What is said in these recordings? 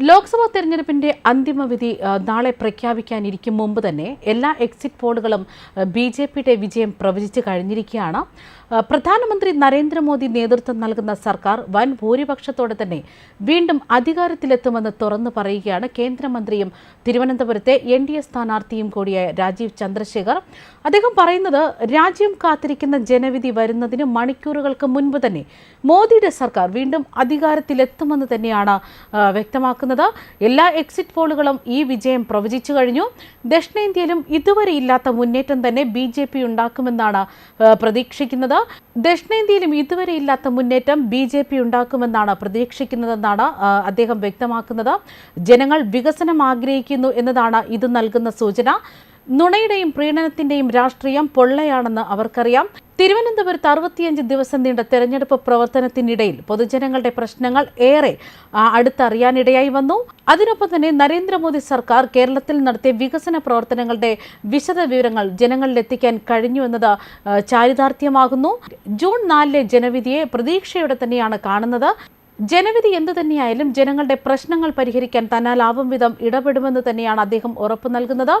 ലോക്സഭാ തെരഞ്ഞെടുപ്പിന്റെ അന്തിമ വിധി നാളെ പ്രഖ്യാപിക്കാനിരിക്കും മുമ്പ് തന്നെ എല്ലാ എക്സിറ്റ് പോളുകളും ബി ജെ പിയുടെ വിജയം പ്രവചിച്ചു കഴിഞ്ഞിരിക്കുകയാണ്. പ്രധാനമന്ത്രി നരേന്ദ്രമോദി നേതൃത്വം നൽകുന്ന സർക്കാർ വൻ ഭൂരിപക്ഷത്തോടെ തന്നെ വീണ്ടും അധികാരത്തിലെത്തുമെന്ന് തുറന്നു പറയുകയാണ് കേന്ദ്രമന്ത്രിയും തിരുവനന്തപുരത്തെ എൻ ഡി എ സ്ഥാനാർത്ഥിയും കൂടിയായ രാജീവ് ചന്ദ്രശേഖർ. അദ്ദേഹം പറയുന്നത് രാജ്യം കാത്തിരിക്കുന്ന ജനവിധി വരുന്നതിന് മണിക്കൂറുകൾക്ക് മുൻപ് തന്നെ മോദിയുടെ സർക്കാർ വീണ്ടും അധികാരത്തിലെത്തുമെന്ന് തന്നെയാണ് ആ, വ്യക്തമാക്കുന്നത് എല്ലാ എക്സിറ്റ് പോളുകളും ഈ വിജയം പ്രവചിച്ചു കഴിഞ്ഞു. ദക്ഷിണേന്ത്യയിലും ഇതുവരെ ഇല്ലാത്ത മുന്നേറ്റം തന്നെ ബി ജെ പി ഉണ്ടാക്കുമെന്നാണ് പ്രതീക്ഷിക്കുന്നത്. ദക്ഷിണേന്ത്യയിലും ഇതുവരെ ഇല്ലാത്ത മുന്നേറ്റം ബി ജെ പി ഉണ്ടാക്കുമെന്നാണ് പ്രതീക്ഷിക്കുന്നതെന്നാണ് അദ്ദേഹം വ്യക്തമാക്കുന്നത്. ജനങ്ങൾ വികസനം ആഗ്രഹിക്കുന്നു എന്നതാണ് ഇത് നൽകുന്ന സൂചന. നുണയുടെയും പ്രീണനത്തിന്റെയും രാഷ്ട്രീയം പൊള്ളയാണെന്ന് അവർക്കറിയാം. തിരുവനന്തപുരത്ത് അറുപത്തിയഞ്ച് ദിവസം നീണ്ട തെരഞ്ഞെടുപ്പ് പ്രവർത്തനത്തിനിടയിൽ പൊതുജനങ്ങളുടെ പ്രശ്നങ്ങൾ ഏറെ അടുത്തറിയാനിടയായി വന്നു. അതിനൊപ്പം തന്നെ നരേന്ദ്രമോദി സർക്കാർ കേരളത്തിൽ നടത്തിയ വികസന പ്രവർത്തനങ്ങളുടെ വിശദ വിവരങ്ങൾ ജനങ്ങളിലെത്തിക്കാൻ കഴിഞ്ഞു എന്നത് ആ, ചാരിതാർത്ഥ്യമാകുന്നു. ജൂൺ നാലിലെ ജനവിധിയെ പ്രതീക്ഷയോടെ തന്നെയാണ് കാണുന്നത്. ജനവിധി എന്തു തന്നെയായാലും ജനങ്ങളുടെ പ്രശ്നങ്ങൾ പരിഹരിക്കാൻ തന്നാലാവും വിധം ഇടപെടുമെന്ന് തന്നെയാണ് അദ്ദേഹം ഉറപ്പു നൽകുന്നത്.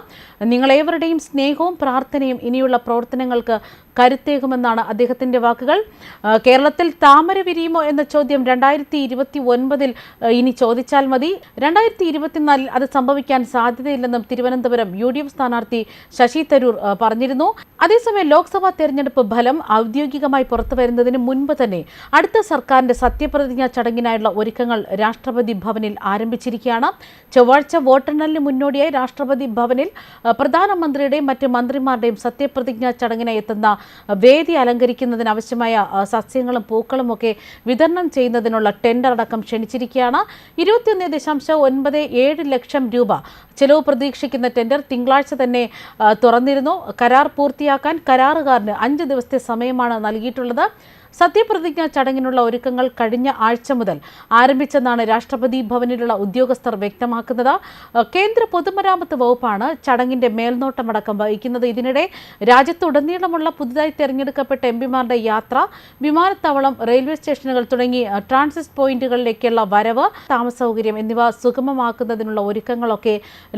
നിങ്ങളേവരുടെയും സ്നേഹവും പ്രാർത്ഥനയും ഇനിയുള്ള പ്രവർത്തനങ്ങൾക്ക് കരുത്തേകുമെന്നാണ് അദ്ദേഹത്തിന്റെ വാക്കുകൾ. കേരളത്തിൽ താമര വിരിയുമോ എന്ന ചോദ്യം രണ്ടായിരത്തി ഇരുപത്തി ഒൻപതിൽ ഇനി ചോദിച്ചാൽ മതി. രണ്ടായിരത്തി ഇരുപത്തിനാലിൽ അത് സംഭവിക്കാൻ സാധ്യതയില്ലെന്നും തിരുവനന്തപുരം യു ഡി എഫ് സ്ഥാനാർത്ഥി ശശി തരൂർ പറഞ്ഞിരുന്നു. അതേസമയം ലോക്സഭാ തെരഞ്ഞെടുപ്പ് ഫലം ഔദ്യോഗികമായി പുറത്തു വരുന്നതിന് മുൻപ് തന്നെ അടുത്ത സർക്കാരിന്റെ സത്യപ്രതിജ്ഞാ ചടങ്ങിനായുള്ള ഒരുക്കങ്ങൾ രാഷ്ട്രപതി ഭവനിൽ ആരംഭിച്ചിരിക്കുകയാണ്. ചൊവ്വാഴ്ച വോട്ടെണ്ണലിന് മുന്നോടിയായി രാഷ്ട്രപതി ഭവനിൽ പ്രധാനമന്ത്രിയുടെയും മറ്റ് മന്ത്രിമാരുടെയും സത്യപ്രതിജ്ഞാ ചടങ്ങിനായി എത്തുന്ന വേദി അലങ്കരിക്കുന്നതിനാവശ്യമായ സസ്യങ്ങളും പൂക്കളും ഒക്കെ വിതരണം ചെയ്യുന്നതിനുള്ള ടെൻഡർ അടക്കം ക്ഷണിച്ചിരിക്കുകയാണ്. ഇരുപത്തിയൊന്ന് ദശാംശം ഒൻപത് ഏഴ് ലക്ഷം രൂപ ചെലവ് പ്രതീക്ഷിക്കുന്ന ടെൻഡർ തിങ്കളാഴ്ച തന്നെ തുറന്നിരുന്നു. കരാർ പൂർത്തിയാക്കാൻ കരാറുകാരന് അഞ്ച് ദിവസത്തെ സമയമാണ് നൽകിയിട്ടുള്ളത്. സത്യപ്രതിജ്ഞാ ചടങ്ങിനുള്ള ഒരുക്കങ്ങൾ കഴിഞ്ഞ ആഴ്ച മുതൽ ആരംഭിച്ചെന്നാണ് രാഷ്ട്രപതി ഭവനിലുള്ള ഉദ്യോഗസ്ഥർ വ്യക്തമാക്കുന്നത്. കേന്ദ്ര പൊതുമരാമത്ത് വകുപ്പാണ് ചടങ്ങിന്റെ മേൽനോട്ടമടക്കം വഹിക്കുന്നത്. ഇതിനിടെ രാജ്യത്തുടനീളമുള്ള പുതുതായി തെരഞ്ഞെടുക്കപ്പെട്ട എം പിമാരുടെ യാത്ര വിമാനത്താവളം റെയിൽവേ സ്റ്റേഷനുകൾ തുടങ്ങി ട്രാൻസിറ്റ് പോയിന്റുകളിലേക്കുള്ള വരവ് താമസ സൗകര്യം എന്നിവ സുഗമമാക്കുന്നതിനുള്ള ഒരുക്കങ്ങളൊക്കെ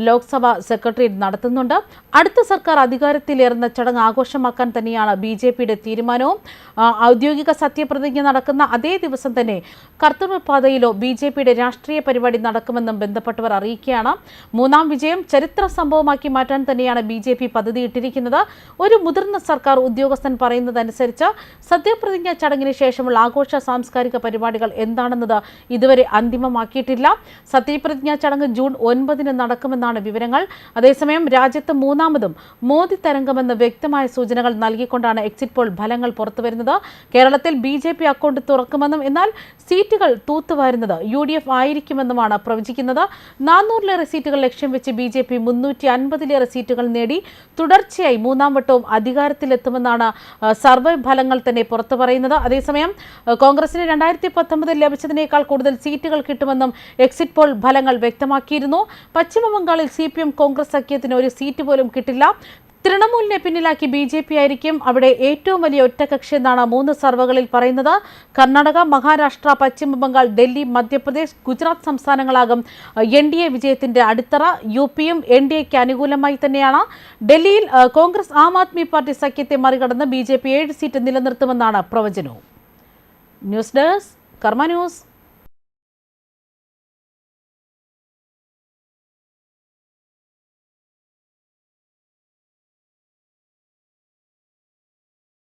ലോക്സഭ സെക്രട്ടേറിയറ്റ് നടത്തുന്നുണ്ട്. അടുത്ത സർക്കാർ അധികാരത്തിലേറുന്ന ചടങ്ങ് ആഘോഷമാക്കാൻ തന്നെയാണ് ബി ജെ പിയുടെ തീരുമാനവും. ആ, ഔദ്യോഗിക സത്യപ്രതിജ്ഞ നടക്കുന്ന അതേ ദിവസം തന്നെ കർത്തൃപാതയിലോ ബി ജെ പിയുടെ രാഷ്ട്രീയ പരിപാടി നടക്കുമെന്നും ബന്ധപ്പെട്ടവർ അറിയിക്കുകയാണ്. മൂന്നാം വിജയം ചരിത്ര സംഭവമാക്കി മാറ്റാൻ തന്നെയാണ് ബി ജെ പി പദ്ധതിയിട്ടിരിക്കുന്നത്. ഒരു മുതിർന്ന സർക്കാർ ഉദ്യോഗസ്ഥൻ പറയുന്നതനുസരിച്ച് സത്യപ്രതിജ്ഞ ചടങ്ങിന് ശേഷമുള്ള ആഘോഷ സാംസ്കാരിക പരിപാടികൾ എന്താണെന്നത് ഇതുവരെ അന്തിമമാക്കിയിട്ടില്ല. സത്യപ്രതിജ്ഞ ചടങ്ങ് ജൂൺ ഒൻപതിന് നടക്കുമെന്നാണ് വിവരങ്ങൾ. അതേസമയം രാജ്യത്ത് മൂന്നാമതും മോദി തരംഗമെന്ന് വ്യക്തമായ സൂചനകൾ നൽകിക്കൊണ്ടാണ് എക്സിറ്റ് പോൾ ഫലങ്ങൾ പുറത്തുവരുന്നത്. കേരളത്തിൽ ബി ജെ പി അക്കൗണ്ട് തുറക്കുമെന്നും എന്നാൽ സീറ്റുകൾ തൂത്തുവാരുന്നത് യു ഡി എഫ് ആയിരിക്കുമെന്നുമാണ് പ്രവചിക്കുന്നത്. നാനൂറിലേറെ സീറ്റുകൾ ലക്ഷ്യം വെച്ച് ബി ജെ പി മുന്നൂറ്റി അൻപതിലേറെ സീറ്റുകൾ നേടി തുടർച്ചയായി മൂന്നാം വട്ടവും അധികാരത്തിലെത്തുമെന്നാണ് സർവേ ഫലങ്ങൾ തന്നെ പുറത്തു പറയുന്നത്. അതേസമയം കോൺഗ്രസിന് രണ്ടായിരത്തി പത്തൊമ്പതിൽ ലഭിച്ചതിനേക്കാൾ കൂടുതൽ സീറ്റുകൾ കിട്ടുമെന്നും എക്സിറ്റ് പോൾ ഫലങ്ങൾ വ്യക്തമാക്കിയിരുന്നു. പശ്ചിമബംഗാളിൽ സി പി എം കോൺഗ്രസ് സഖ്യത്തിന് ഒരു സീറ്റ് പോലും കിട്ടില്ല. തൃണമൂലിനെ പിന്നിലാക്കി ബി ജെ പി ആയിരിക്കും അവിടെ ഏറ്റവും വലിയ ഒറ്റകക്ഷി എന്നാണ് മൂന്ന് സർവകളിൽ പറയുന്നത്. കർണാടക മഹാരാഷ്ട്ര പശ്ചിമ ബംഗാൾ ഡൽഹി മധ്യപ്രദേശ് ഗുജറാത്ത് സംസ്ഥാനങ്ങളാകും എൻ ഡി എ വിജയത്തിന്റെ അടിത്തറ. യു പിയും എൻ ഡി എക്ക് അനുകൂലമായി തന്നെയാണ്. ഡൽഹിയിൽ കോൺഗ്രസ് ആം ആദ്മി പാർട്ടി സഖ്യത്തെ മറികടന്ന് ബി ജെ പി ഏഴ് സീറ്റ് നിലനിർത്തുമെന്നാണ് പ്രവചനവും. News desk Karma news.